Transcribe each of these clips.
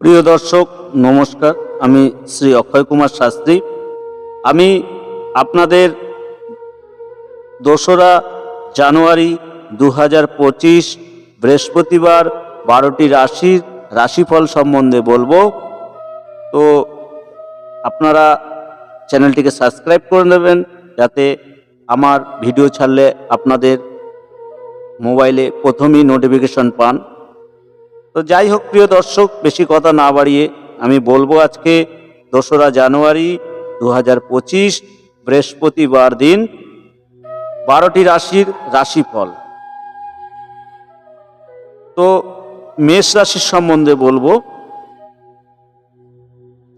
প্রিয় দর্শক, নমস্কার। আমি শ্রী অক্ষয় কুমার শাস্ত্রী। আমি আপনাদের দোসরা জানুয়ারি দু হাজার পঁচিশ বৃহস্পতিবার বারোটি রাশির রাশিফল সম্বন্ধে বলব। তো আপনারা চ্যানেলটিকে সাবস্ক্রাইব করে নেবেন যাতে আমার ভিডিও ছাড়লে আপনাদের মোবাইলে প্রথমেই নোটিফিকেশন পান। তো যাই হোক, প্রিয় দর্শক, বেশি কথা না বাড়িয়ে আমি বলব আজকে দোসরা জানুয়ারি দু পঁচিশ বৃহস্পতিবার দিন বারোটি রাশির রাশিফল। তো মেষ রাশির সম্বন্ধে বলব।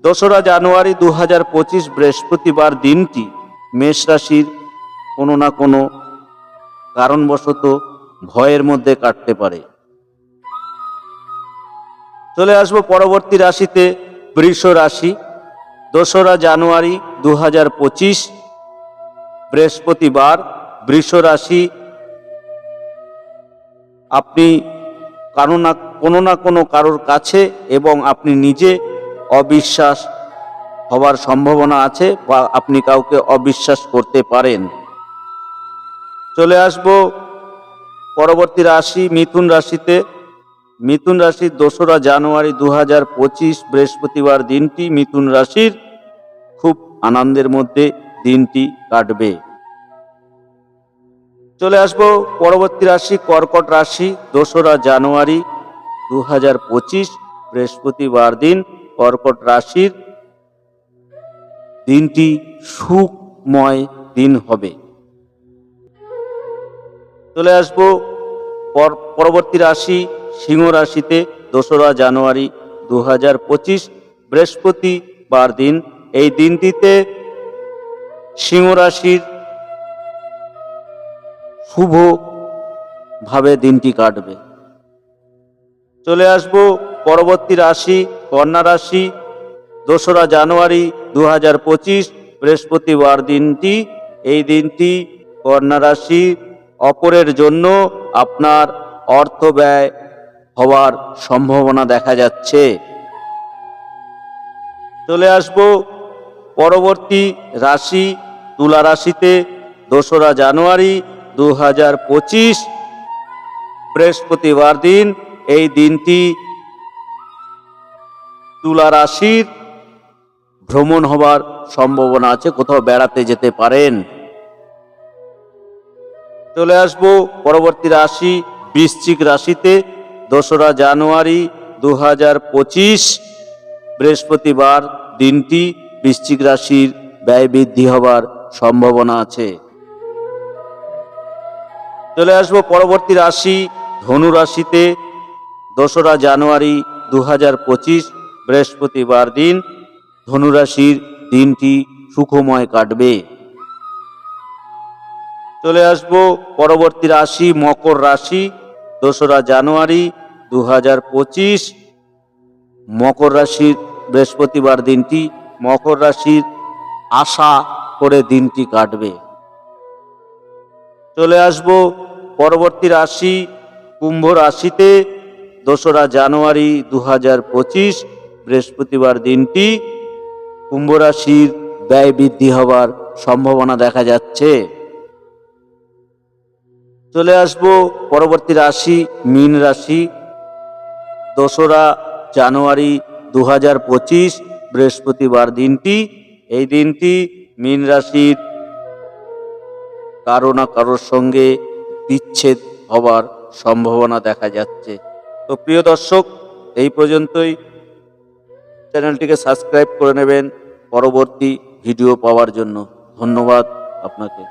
দোসরা জানুয়ারি দু হাজার পঁচিশ বৃহস্পতিবার দিনটি মেষ রাশির কোনো না কোনো কারণবশত ভয়ের মধ্যে কাটতে পারে। চলে আসব পরবর্তী রাশিতে বৃষ রাশি, দোসরা জানুয়ারি দু হাজার পঁচিশ, বৃহস্পতিবার বৃষ রাশি। আপনি কারও না, কোনো না কোনো কারোর কাছে এবং আপনি নিজে অবিশ্বাস হওয়ার সম্ভাবনা আছে বা আপনি কাউকে অবিশ্বাস করতে পারেন। চলে আসব পরবর্তী রাশি, মিথুন রাশিতে। মিথুন রাশির দোসরা জানুয়ারি দু হাজার পঁচিশ বৃহস্পতিবার দিনটি মিথুন রাশির খুব আনন্দের মধ্যে দিনটি কাটবে। চলে আসব পরবর্তী রাশি, কর্কট রাশি, দোসরা জানুয়ারি দু হাজার পঁচিশ বৃহস্পতিবার দিন, কর্কট রাশির দিনটি সুখময় দিন হবে। চলে আসব পর- পরবর্তী রাশি সিংহ রাশিতে দোসরা জানুয়ারি দু হাজার পঁচিশ বৃহস্পতিবার দিন। এই দিনটিতে সিংহ রাশির শুভ ভাবে দিনটি কাটবে। চলে আসব পরবর্তী রাশি কন্যা রাশি। দোসরা জানুয়ারি দু হাজার পঁচিশ বৃহস্পতিবার দিনটি। এই দিনটি কন্যা রাশি অপরের জন্য আপনার অর্থ ব্যয় হওয়ার সম্ভাবনা দেখা যাচ্ছে। চলে আসব পরবর্তী রাশি, তুলা রাশিতে, দোসরা জানুয়ারি দু হাজার পঁচিশ, বৃহস্পতিবার দিন। এই দিনটি তুলা রাশির ভ্রমণ হবার সম্ভাবনা আছে, কোথাও বেড়াতে যেতে পারেন। চলে আসব। পরবর্তী রাশি বৃশ্চিক রাশিতে, দোসরা জানুয়ারি দু হাজার পঁচিশ, বৃহস্পতিবার দিনটি বৃশ্চিক রাশির ব্যয় বৃদ্ধি হবার সম্ভাবনা আছে। চলে আসব পরবর্তী রাশি ধনু রাশিতে, দোসরা জানুয়ারি দু হাজার পঁচিশ, বৃহস্পতিবার দিন ধনুরাশির দিনটি সুখময় কাটবে। চলে আসব পরবর্তী রাশি, মকর রাশি, দোসরা জানুয়ারি দু হাজার পঁচিশ। মকর রাশির বৃহস্পতিবার দিনটি, মকর রাশির আশা করে দিনটি কাটবে। চলে আসব পরবর্তী রাশি, কুম্ভ রাশিতে, দোসরা জানুয়ারি দু হাজার পঁচিশ, বৃহস্পতিবার দিনটি। কুম্ভ রাশির ব্যয় বৃদ্ধি হবার সম্ভাবনা দেখা যাচ্ছে। চলে আসব পরবর্তী রাশি, মীন রাশি, দোসরা জানুয়ারি দু হাজার পঁচিশ, বৃহস্পতিবার দিনটি। এই দিনটি মীন রাশির কারও না কারোর সঙ্গে বিচ্ছেদ হবার সম্ভাবনা দেখা যাচ্ছে। তো প্রিয় দর্শক, এই পর্যন্তই। চ্যানেলটিকে সাবস্ক্রাইব করে নেবেন পরবর্তী ভিডিও পাওয়ার জন্য। ধন্যবাদ আপনাকে।